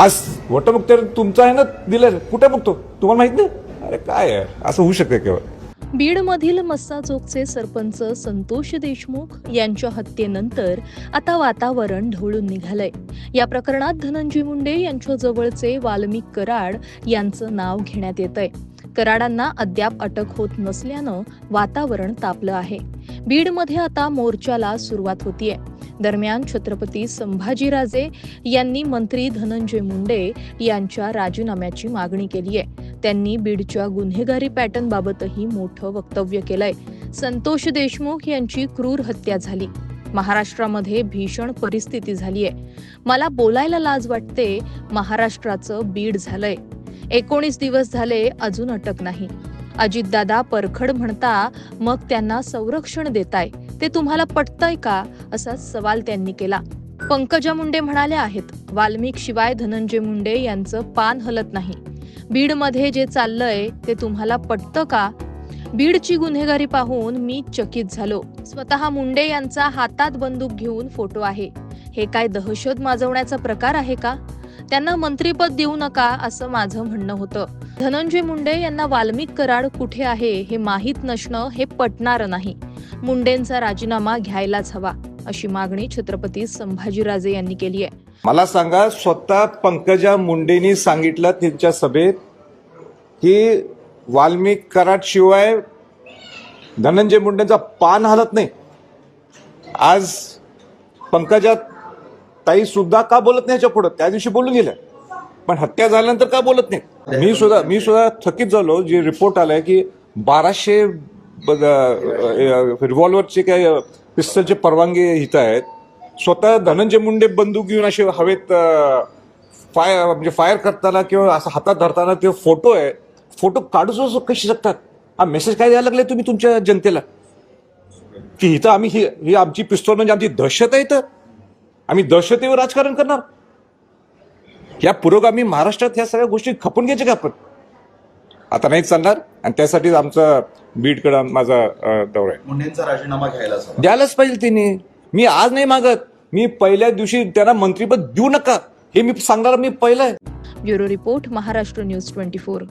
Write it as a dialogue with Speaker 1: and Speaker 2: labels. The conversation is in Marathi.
Speaker 1: आज वटमुक्त तुमचं आहे ना दिलं कुठे बघतो तुम्हाला माहीत नाही? अरे काय आहे? असं होऊ शकते केवळ.
Speaker 2: बीडमधील मस्साचोकचे सरपंच संतोष देशमुख यांच्या हत्येनंतर आता वातावरण ढवळून निघालंय. या प्रकरणात धनंजय मुंडे यांच्या जवळचे वाल्मिक कराड यांचं नाव घेण्यात येत आहे कराडांना अद्याप अटक होत नसल्यानं वातावरण तापलं आहे. बीडमध्ये आता मोर्चाला सुरुवात होतीये. दरम्यान छत्रपती संभाजीराजे यांनी मंत्री धनंजय मुंडे यांच्या राजीनाम्याची मागणी केली आहे. त्यांनी बीडच्या गुन्हेगारी पॅटर्न बाबतही मोठं वक्तव्य केलंय. संतोष देशमुख यांची क्रूर हत्या झाली. महाराष्ट्रामध्ये भीषण परिस्थिती झालीय. मला बोलायला लाज वाटते महाराष्ट्राचं बीड झालंय. एकोणीस दिवस झाले अजून अटक नाही. अजितदादा परखड म्हणता मग त्यांना संरक्षण देताय. ते तुम्हाला पटतंय का? असा सवाल त्यांनी केला. पंकजा मुंडे म्हणाल्या आहेत वाल्मिक शिवाय धनंजय मुंडे यांचं पान हलत नाही. बीडमध्ये जे चाललंय ते तुम्हाला पटतं का? बीडची गुन्हेगारी पाहून मी चकित झालो. स्वतः मुंडे यांचा हातात बंदूक घेऊन फोटो आहे. हे काय दहशत माजवण्याचा प्रकार आहे का? त्यांना मंत्रीपद देऊ नका असं माझं म्हणणं होतं. धनंजय मुंडे यांना वाल्मिक कराड कुठे आहे हे माहीत नसणं हे पटणारं नाही. मुंडेंचा राजीनामा घ्यायलाच हवा अशी मागणी छत्रपती संभाजीराजे यांनी केली आहे.
Speaker 1: मला सांगा स्वतः पंकजा मुंडेनी सांगितलं त्यांच्या सभेत की वाल्मिक कराड शिवाय धनंजय मुंडेंचा पान हलत नाही. आज पंकजा ताई सुद्धा का बोलत नाही याच्या पुढं? त्या दिवशी बोलून गेल्या. पण हत्या झाल्यानंतर का बोलत नाही? मी सुद्धा मी सुद्धा थकीत झालो जे रिपोर्ट आलाय की बाराशे रिव्हॉल्वरचे काय पिस्तलचे परवानगी हित आहेत. स्वतः धनंजय मुंडे बंदूक घेऊन असे हवेत फायर म्हणजे फायर करताना किंवा असं हातात धरताना ते फोटो आहे. फोटो काढूच कशी शकतात? हा मेसेज काय द्यायला लागलाय तुम्ही तुमच्या जनतेला? की इथं आम्ही ही ही आमची पिस्तोल म्हणजे आमची दहशत आहे इथं. आम्ही दहशतीवर राजकारण करणार. या पुरोगामी महाराष्ट्रात ह्या सगळ्या गोष्टी खपून घ्यायच्या का आपण? आता नाही चालणार आणि त्यासाठीच आमचा बीडकडं माझा दौरा आहे.
Speaker 3: मुंडेंचा राजीनामा घ्यायलाच हवा.
Speaker 1: द्यायलाच पाहिजे त्यांनी. मी आज नाही मागत. मी पहिल्या दिवशी त्यांना मंत्रीपद देऊ नका. हे मी सांगणार मी पहिलं आहे.
Speaker 2: Bureau report Maharashtra news twenty four.